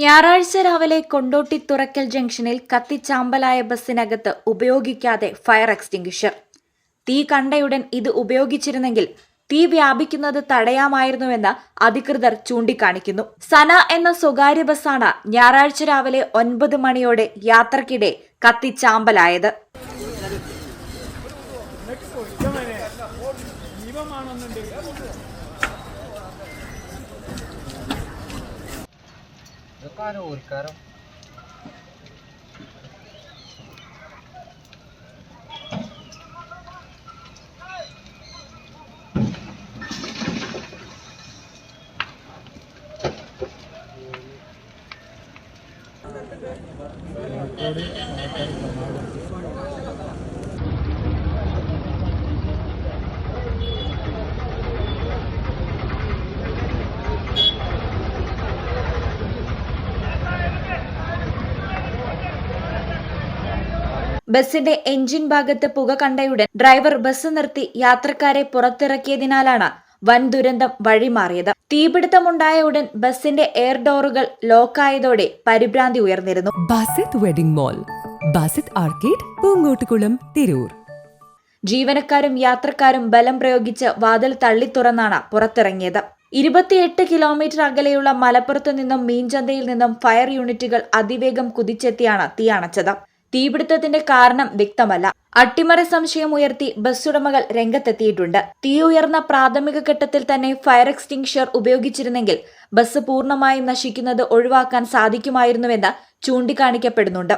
ഞായറാഴ്ച രാവിലെ കൊണ്ടോട്ടി തുറക്കൽ ജംഗ്ഷനിൽ കത്തിച്ചാമ്പലായ ബസ്സിനകത്ത് ഉപയോഗിക്കാതെ ഫയർ എക്സ്റ്റിംഗ്വിഷർ. തീ കണ്ടയുടൻ ഇത് ഉപയോഗിച്ചിരുന്നെങ്കിൽ തീ വ്യാപിക്കുന്നത് തടയാമായിരുന്നുവെന്ന് അധികൃതർ ചൂണ്ടിക്കാണിക്കുന്നു. സന എന്ന സ്വകാര്യ ബസ്സാണ് ഞായറാഴ്ച രാവിലെ ഒൻപത് മണിയോടെ യാത്രക്കിടെ കത്തിച്ചാമ്പലായത്. Dukano urkaram. Thank you. ബസിന്റെ എഞ്ചിൻ ഭാഗത്ത് പുക കണ്ടയുടൻ ഡ്രൈവർ ബസ് നിർത്തി യാത്രക്കാരെ പുറത്തിറക്കിയതിനാലാണ് വൻ ദുരന്തം വഴിമാറിയത്. തീപിടുത്തമുണ്ടായ ഉടൻ ബസിന്റെ എയർ ഡോറുകൾ ലോക്കായതോടെ പരിഭ്രാന്തി ഉയർന്നിരുന്നു. Basith wedding mall Basith arcade Poongottukulam Tirur. ജീവനക്കാരും യാത്രക്കാരും ബലം പ്രയോഗിച്ച് വാതിൽ തള്ളി തുറന്നാണ് പുറത്തിറങ്ങിയത്. ഇരുപത്തിയെട്ട് കിലോമീറ്റർ അകലെയുള്ള മലപ്പുറത്തു നിന്നും മീൻചന്തയിൽ നിന്നും ഫയർ യൂണിറ്റുകൾ അതിവേഗം കുതിച്ചെത്തിയാണ് തീ അണച്ചത്. തീപിടുത്തത്തിന്റെ കാരണം വ്യക്തമല്ല. അട്ടിമറി സംശയം ഉയർത്തി ബസ് ഉടമകൾ രംഗത്തെത്തിയിട്ടുണ്ട്. തീ ഉയർന്ന പ്രാഥമിക ഘട്ടത്തിൽ തന്നെ ഫയർ എക്സ്റ്റിങ്ഷർ ഉപയോഗിച്ചിരുന്നെങ്കിൽ ബസ് പൂർണമായും നശിക്കുന്നത് ഒഴിവാക്കാൻ സാധിക്കുമായിരുന്നുവെന്ന് ചൂണ്ടിക്കാണിക്കപ്പെടുന്നുണ്ട്.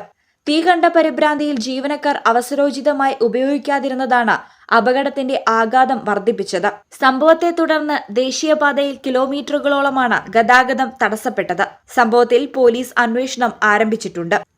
തീ കണ്ട പരിഭ്രാന്തിയിൽ ജീവനക്കാർ അവസരോചിതമായി ഉപയോഗിക്കാതിരുന്നതാണ് അപകടത്തിന്റെ ആഘാതം വർദ്ധിപ്പിച്ചത്. സംഭവത്തെ തുടർന്ന് ദേശീയപാതയിൽ കിലോമീറ്ററുകളോളമാണ് ഗതാഗതം തടസ്സപ്പെട്ടത്. സംഭവത്തിൽ പോലീസ് അന്വേഷണം ആരംഭിച്ചിട്ടുണ്ട്.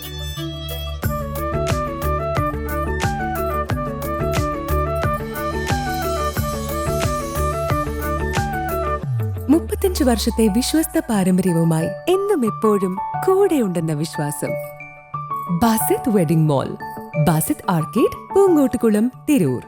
മുപ്പത്തഞ്ച് വർഷത്തെ വിശ്വസ്ത പാരമ്പര്യവുമായി എന്നും എപ്പോഴും കൂടെയുണ്ടെന്ന വിശ്വാസം. Basith wedding mall Basith arcade Poongottukulam Tirur.